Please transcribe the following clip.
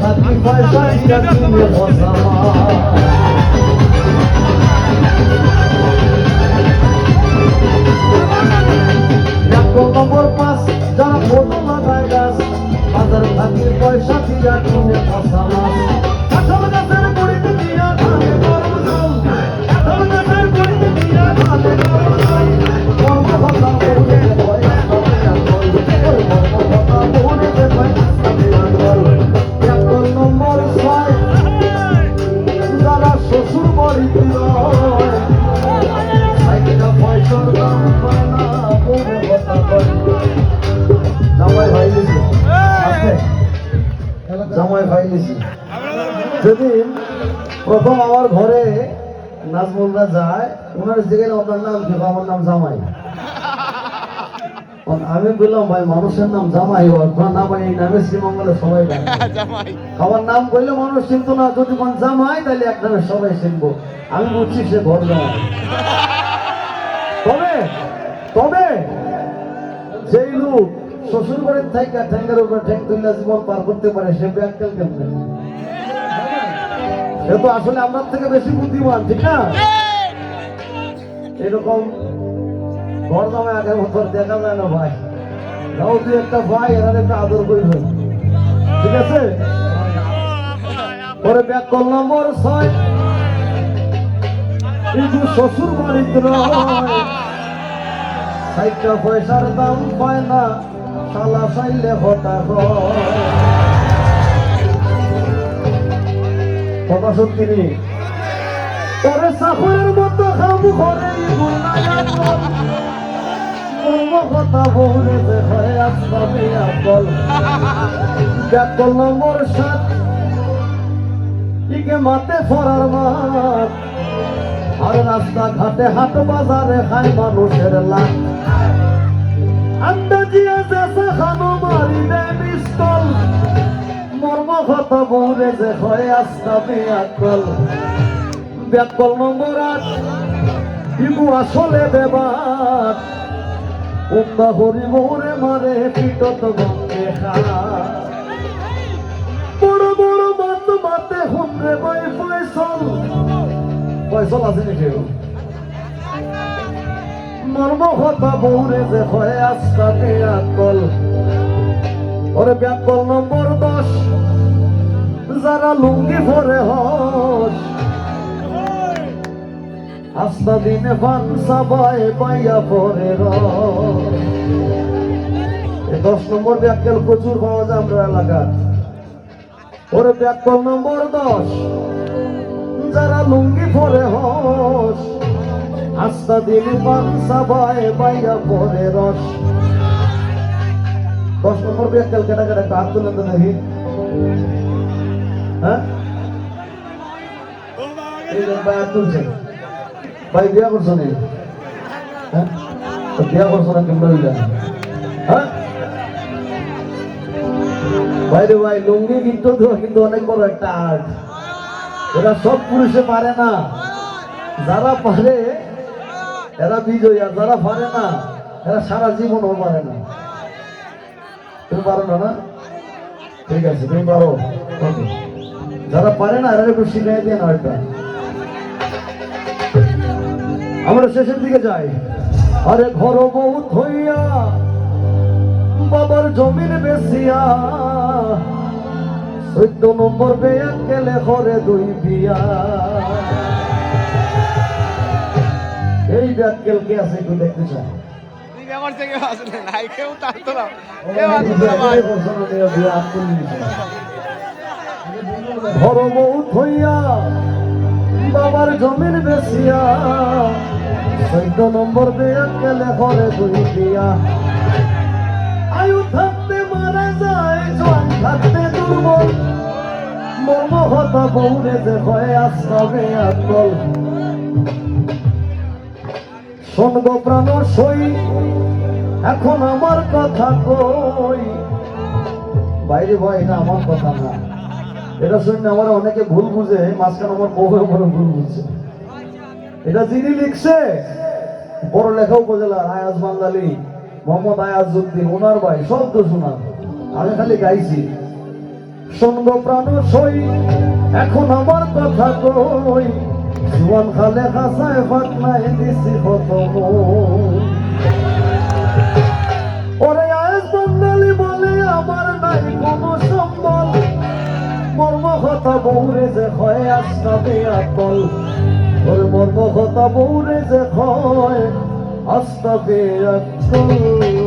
পয়সা দিয়া কিনে বসামা এক প্রথম আমার ঘরে নাজমুলরা যায় ওনার জিজ্ঞেস আপনার নাম আমার নাম জামাই। আমি বললাম ভাই মানুষের নাম জামাই আপনার নাম এই নামে শ্রীমঙ্গলে সবাই আমার নাম বললে মানুষ চিনতো না যদি কোন জামাই তাহলে এক নামে সবাই চিনবো। আমি বুঝছি সে ঘর জামাই তবে তবে যেই লোক শ্বশুর বাড়ির থেকে ঠ্যাঙ্গের উপর ঠ্যাং তুললে জীবন পার করতে পারে সে ব্যাকটেল কেমনে? সে তো আসলে আমার থেকে বেশি বুদ্ধিমান ঠিক না? এরকম ঘর আগের মতো দেখা যায় না ভাই। তাও তুই একটা ভাই, এনার একটা আদর করি ভাই। ঠিক আছে? পরে ব্যাক করলাম মোর ছয় কিন্তু শ্বশুর নয় সাইটা পয়সার দাম পায় না, শালা চাইলে হয়। কথা সত্যি পরে সাফরের মতো ঘরে কর্ম কথা বলে দেখায় আসবে আকল ব্যাকল নম্বর সাত। ইকে মাতে ফরার মাত আর রাস্তা ঘাটে হাট বাজারে খায় মানুষের লাখ। আন্দাজিয়া জেসা খানো মারি দে পিস্তল। মর্ম কথা বৌরে যে হয় আস্তা বেয়াকল ব্যাকল নম্বর আট আসলে বেবাত উম্মা হরি মোরে মারে পিটত গঙ্গে বড় বড় মাত মাতে হুমরে বই ফয়সল। ফয়সল আছে নাকি মর্ম বৌরে যে হয় আস্তাতে আকল। ওরে ব্যাকল নম্বর দশ, যারা লুঙ্গি ভরে হস। আস্তা দিনে পান সাবাই পাইয়া পরে দশ নম্বর ব্যাকল প্রচুর পাওয়া যায় আমরা এলাকা ওরে ব্যাকল নম্বর দশ, যারা লুঙ্গি ভরে হস, আস্তা দিনে পান সাবাই পাইয়া পরে রস। দশ নম্বর ব্যাকল কেটা কেটা কাজ তুলে তো নাকি হ্যাঁ? এই আর তুলছে ভাই, বিয়া করছ নি হ্যাঁ? বিয়া করছ না, কেমন হইলা? হ্যাঁ? ভাই রে ভাই, লুঙ্গি কিন্তু কিন্তু অনেক বড় একটা আর্ট। এরা সব পুরুষে পারে না। যারা পারে, এরা বিজয়ী, আর যারা পারে না, এরা সারা জীবনও পারে না। তুমি পারো না না? ঠিক আছে, তুমি পারো। যারা পারে না, এরা একটু শিখাই দিয়ে না একটা আমরা শেষের দিকে যাই। আরে ঘর বউ থইয়া বাবার জমির বেশিয়া চৈদ্দ নম্বর বেয়া কেলে ঘরে দুই বিয়া। এই ব্যাককেল কে আছে একটু দেখতে চাই। আমার থেকে আসলে নাই কেউ থাকতো না। কেউ আসতো না ভাই। ঘর বাবার জমির বেসিয়া চৈদ্দ নম্বর বেয়া কেলে ঘরে দুই বিয়া আয়ু থাকতে মারা যায়, জোয়ান থাকতে দুর্বল। মর্ম বৌরে যে হয় আশ্রমে আকল শোনব প্রাণ সই, এখন আমার কথা কই। বাইরে ভাই এটা আমার কথা না। এটা শুনে আমার অনেকে ভুল বুঝে, মাঝখানে আমার বড় ভুল বুঝছে এটা যিনি লিখছে, বড় লেখা উপজেলা আয়াজ বাঙালি, মোহাম্মদ আয়াজউদ্দিন, ওনার ভাই, শব্দ শোনা আমি খালি গাইছি শুনব প্রাণ সই, এখন আমার কথা কই। জুয়ান খালে হাসায় ফাট নাই দিছি কত। ওরে আয়েস বঙ্গালী বলে আমার নাই কোনো সম্বল। মর্ম কথা বৌরে যে হয় আস্তাবে আকল ওর মর্ম কথা বৌরে যে হয় আস্তাবে আকল